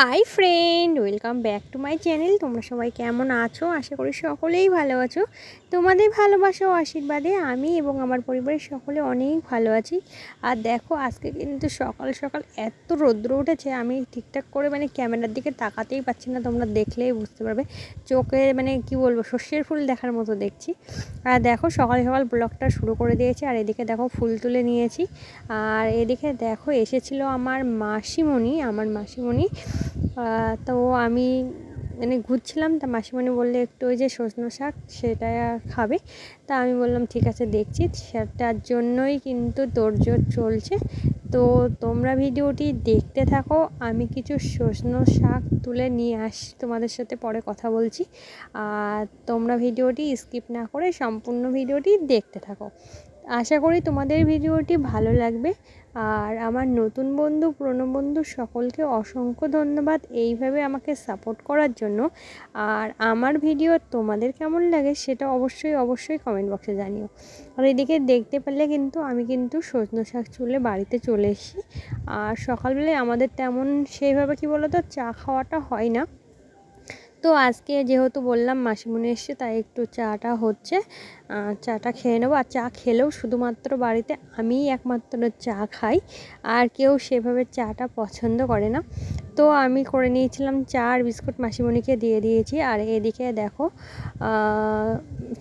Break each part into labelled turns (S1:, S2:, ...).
S1: Hi friend, welcome back to my channel. তোমরা সবাই কেমন আছো? আশা করি সকলেই ভালো আছো। তোমাদের ভালোবাসা ও আশীর্বাদে আমি এবং আমার পরিবারের সকলে অনেক ভালো আছি। আর দেখো, আজকে কিন্তু সকাল সকাল এত রৌদ্র উঠেছে, আমি ঠিকঠাক করে মানে ক্যামেরার দিকে তাকাতেই পাচ্ছি না। তোমরা দেখলেই বুঝতে পারবে। চোখে মানে কি বলব শস্যের ফুল দেখার মতো দেখছি। আর দেখো, সকাল সকাল ব্লগটা শুরু করে দিয়েছি। আর এদিকে দেখো, ফুল তুলে নিয়েছি। আর এদিকে দেখো, এসেছিল আমার মাসিমণি আমার মাসিমণি। তো আমি মানে ঘুরছিলাম, তা মাসিমণি বললে একটু ওই যে সজনো শাক সেটা খাবে। তা আমি বললাম, ঠিক আছে, দেখছি। সেটার জন্যই কিন্তু তোড়জোড় চলছে। তো তোমরা ভিডিওটি দেখতে থাকো, আমি কিছু সজনো শাক তুলে নিয়ে আসি, তোমাদের সাথে পরে কথা বলছি। আর তোমরা ভিডিওটি স্কিপ না করে সম্পূর্ণ ভিডিওটি দেখতে থাকো। আশা করি তোমাদের ভিডিওটি ভালো লাগবে। আর আমার নতুন বন্ধু, পুরনো বন্ধু সকলকে অসংখ্য ধন্যবাদ এইভাবে আমাকে সাপোর্ট করার জন্য। আর আমার ভিডিও তোমাদের কেমন লাগে সেটা অবশ্যই অবশ্যই কমেন্ট বক্সে জানিও। আর এদিকে দেখতে পেলে কিন্তু আমি কিন্তু সজনো শাক চুলে বাড়িতে চলে এসেছি। আর সকালবেলায় আমাদের তেমন সেইভাবে কি বলতো, চা খাওয়াটা হয় না। তো আজকে যেহেতু বললাম মাসিমণি এসছে, তাই একটু চাটা হচ্ছে। চাটা খেয়ে নেব। আর চা খেলেও শুধুমাত্র বাড়িতে আমিই একমাত্র চা খাই। আর কেউ সেভাবে চাটা পছন্দ করে না। তো আমি করে নিয়েছিলাম চা আর বিস্কুট মাসিমণিকে দিয়ে দিয়েছি। আর এদিকে দেখো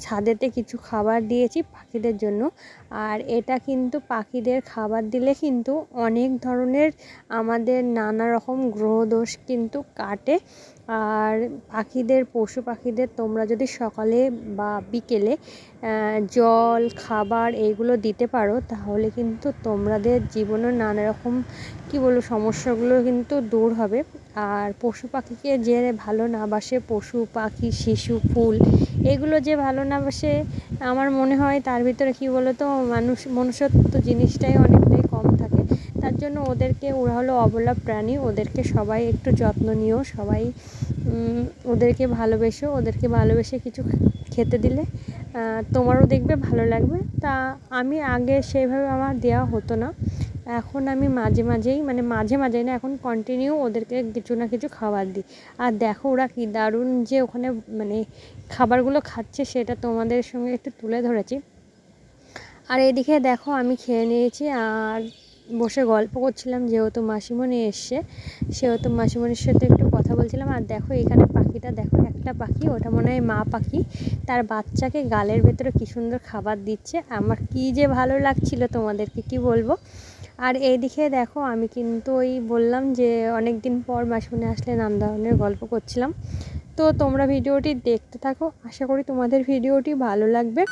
S1: ছাদেতে কিছু খাবার দিয়েছি পাখিদের জন্য। আর এটা কিন্তু পাখিদের খাবার দিলে কিন্তু অনেক ধরনের আমাদের নানা রকম গ্রহদোষ কিন্তু কাটে। আর পাখিদের, পশু পাখিদের তোমরা যদি সকালে বা বিকেলে জল, খাবার এইগুলো দিতে পারো, তাহলে কিন্তু তোমাদের জীবনের নানা রকম, কী বলব, সমস্যাগুলো কিন্তু দূর হবে। আর পশু পাখিকে যে ভালো না বাসে, পশু পাখি, শিশু, ফুল, এগুলো যে ভালো না বাসে, আমার মনে হয় তার ভিতরে কী বলো তো মানুষ, মনুষ্যত্ব জিনিসটাই থাকে তার জন্য ওদেরকে, ওরা হলো অবলা প্রাণী, ওদেরকে সবাই একটু যত্ন নিও, সবাই ওদেরকে ভালোবেসো, ওদেরকে ভালোবেসে কিছু খেতে দিলে তোমারও দেখবে ভালো লাগবে। তা আমি আগে সেইভাবে আমার দেওয়া হতো না। এখন আমি মাঝে মাঝেই মানে মাঝে মাঝে না, এখন কন্টিনিউ ওদেরকে কিছু না কিছু খাবার দিই। আর দেখো ওরা কি দারুণ যে ওখানে মানে খাবারগুলো খাচ্ছে সেটা তোমাদের সঙ্গে একটু তুলে ধরেছি। আর এদিকে দেখো আমি খেয়ে নিয়েছি, আর বসে গল্প করছিলাম, যেহেতু মাসিমণি এসছে, সেহেতু মাসিমণির সাথে একটু কথা বলছিলাম। আর দেখো, এখানে পাখিটা, দেখো, একটা পাখি, ওটা মনে হয় মা পাখি। তার বাচ্চাকে গালের ভেতরে কী সুন্দর খাবার দিচ্ছে। আমার কি যে ভালো লাগছিল তোমাদেরকে, কি বলব? আর এইদিকে দেখো, আমি কিন্তু ওই বললাম যে অনেক দিন পর মাসিমণি আসলে নাম ধরনের গল্প করছিলাম। তো তোমরা ভিডিওটি দেখতে থাকো। আশা করি তোমাদের ভিডিওটি ভালো লাগবে।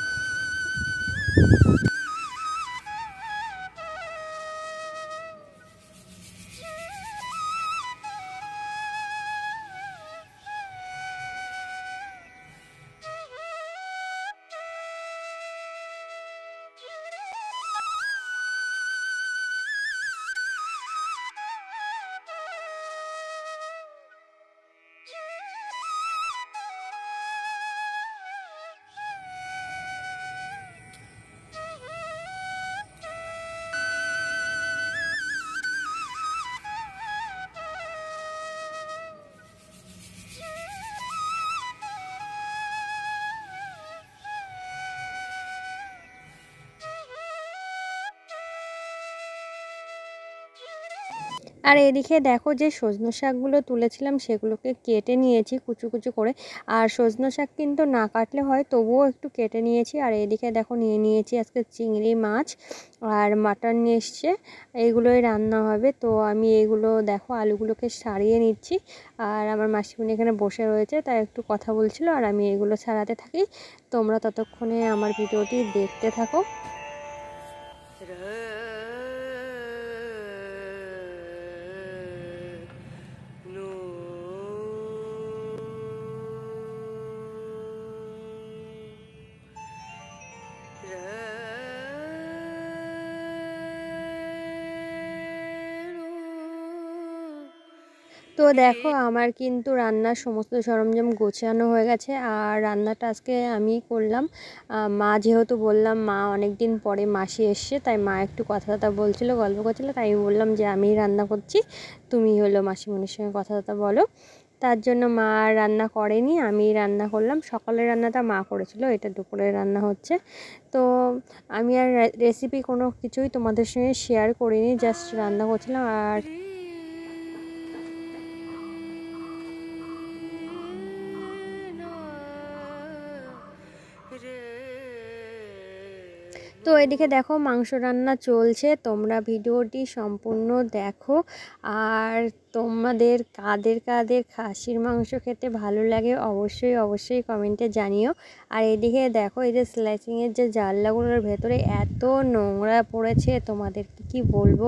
S1: আর এদিকে দেখো যে সজনো শাকগুলো তুলেছিলাম, সেগুলোকে কেটে নিয়েছি কুচু কুচু করে। আর সজনো শাক কিন্তু না কাটলে হয়, তবুও একটু কেটে নিয়েছি। আর এদিকে দেখো নিয়ে নিয়েছি আজকে চিংড়ি মাছ আর মাটন নিয়ে এসছে। এইগুলোই রান্না হবে। তো আমি এগুলো দেখো আলুগুলোকে সারিয়ে নিচ্ছি। আর আমার মাসিমণি এখানে বসে রয়েছে, তাই একটু কথা বলছিল। আর আমি এগুলো ছাড়াতে থাকি। তোমরা ততক্ষণে আমার ভিডিওটি দেখতে থাকো। তো দেখো, আমার কিন্তু রান্নার সমস্ত সরঞ্জাম গোছানো হয়ে গেছে আর রান্নাটা আজকে আমি করলাম। মা যেহেতু বললাম, মা অনেক দিন পরে মাসি এসছে, তাই মা একটু কথাবার্তা বলছিল, গল্প করছিল, তাই আমি বললাম যে আমি রান্না করছি তুমি হলো মাসিমণির সঙ্গে কথাবার্তা বলো। তার জন্য মা রান্না করেনি, আমি রান্না করলাম। সকালের রান্নাটা মা করেছিল, এটা দুপুরের রান্না হচ্ছে। তো আমি আর রেসিপি কোনো কিছুই তোমাদের সঙ্গে শেয়ার করিনি জাস্ট রান্না করছিলাম। আর তো এদিকে দেখো মাংস রান্না চলছে, তোমরা ভিডিওটি সম্পূর্ণ দেখো। আর তোমাদের কাদের কাদের খাসির মাংস খেতে ভালো লাগে অবশ্যই অবশ্যই কমেন্টে জানিও। আর এদিকে দেখো এই যে স্ল্যাচিংয়ের যে জানলাগুলোর ভেতরে এত নোংরা পড়েছে, তোমাদেরকে কি বলব?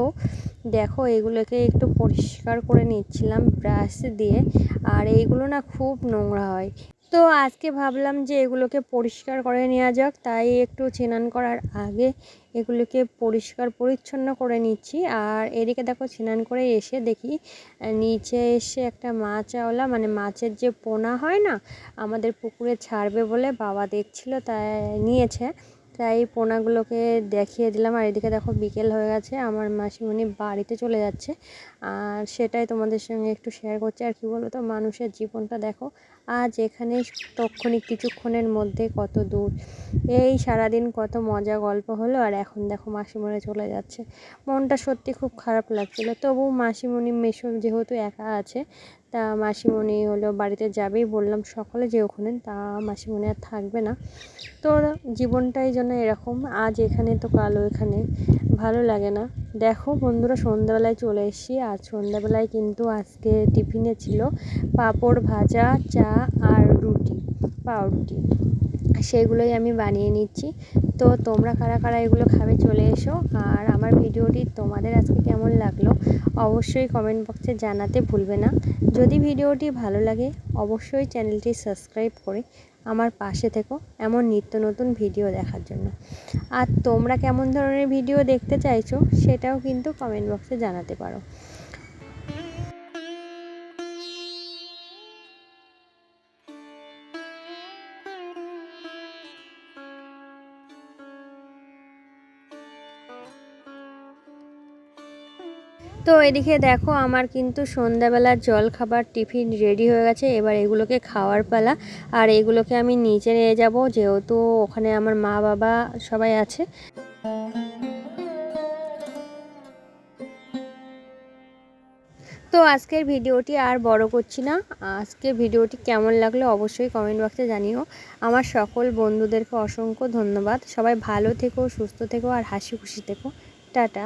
S1: দেখো এগুলোকে একটু পরিষ্কার করে নিচ্ছিলাম ব্রাশ দিয়ে, আর এইগুলো না খুব নোংরা হয়। তো আজকে ভাবলাম যে এগুলোকে পরিষ্কার করে নেওয়া যাক, তাই একটু ছেনান করার আগে এগুলোকে পরিষ্কার পরিচ্ছন্ন করে নিচ্ছি। আর এদিকে দেখো ছেনান করে এসে দেখি নিচে এসে একটা মাছ আওলা মানে মাছের যে পোনা হয় না, আমাদের পুকুরে ছাড়বে বলে বাবা দেখছিল, তাই নিয়েছে। তাই পোনাগুলোকে দেখিয়ে দিলাম। আর এদিকে দেখো বিকেল হয়ে গেছে, আমার মাসিমণি বাড়িতে চলে যাচ্ছে। আর সেটাই তোমাদের সঙ্গে একটু শেয়ার করছি। আর কি বলব তো মানুষের জীবনটা দেখো, আজ এখানে তক্ষণিক কিছুক্ষণের মধ্যে কত দূর। এই সারাদিন কত মজা গল্প হলো, আর এখন দেখো মাসিমণি চলে যাচ্ছে। মনটা সত্যি খুব খারাপ লাগছিল। তবু মাসিমণি মেশো যেহেতু একা আছে তা মাসিমণি হলো বাড়িতে যাবেই, বললাম সকালে যে ওখানে, তা মাসিমণি আর থাকবে না। তো জীবনটাই যেন এরকম, আজ এখানে তো কাল এখানে ভালো লাগে না। দেখো বন্ধুরা, সন্ধ্যাবেলায় চলে এসেছি আর সন্ধ্যাবেলায় কিন্তু আজকে টিফিনে ছিল পাঁপড় ভাজা, চা আর রুটি, পাউরুটি। সেগুলোই আমি বানিয়ে নিচ্ছি। তো তোমরা কারা কারা এগুলো খাবে চলে এসো। আর আমার ভিডিওটি তোমাদের আজকে কেমন লাগল অবশ্যই কমেন্ট বক্সে জানাতে ভুলবে না। যদি ভিডিওটি ভালো লাগে, অবশ্যই চ্যানেলটি সাবস্ক্রাইব করে আমার পাশে থেকো এমন নিত্য নতুন ভিডিও দেখার জন্য। আর তোমরা কেমন ধরনের ভিডিও দেখতে চাইছো, সেটাও কিন্তু কমেন্ট বক্সে জানাতে পারো। তো এদিকে দেখো আমার কিন্তু সন্ধ্যাবেলার জল খাবার টিফিন রেডি হয়ে গেছে। এবার এগুলোকে খাওয়ার পালা। আর এগুলোকে আমি নিচে নিয়ে যাব, যেহেতু ওখানে আমার মা বাবা সবাই আছে। তো আজকের ভিডিওটি আর বড় করছি না। আজকের ভিডিওটি কেমন লাগল অবশ্যই কমেন্ট বক্সে জানিও। আমার সকল বন্ধুদেরকে অসংখ্য ধন্যবাদ। সবাই ভালো থেকো, সুস্থ থেকো, আর হাসি খুশি থেকো। টাটা।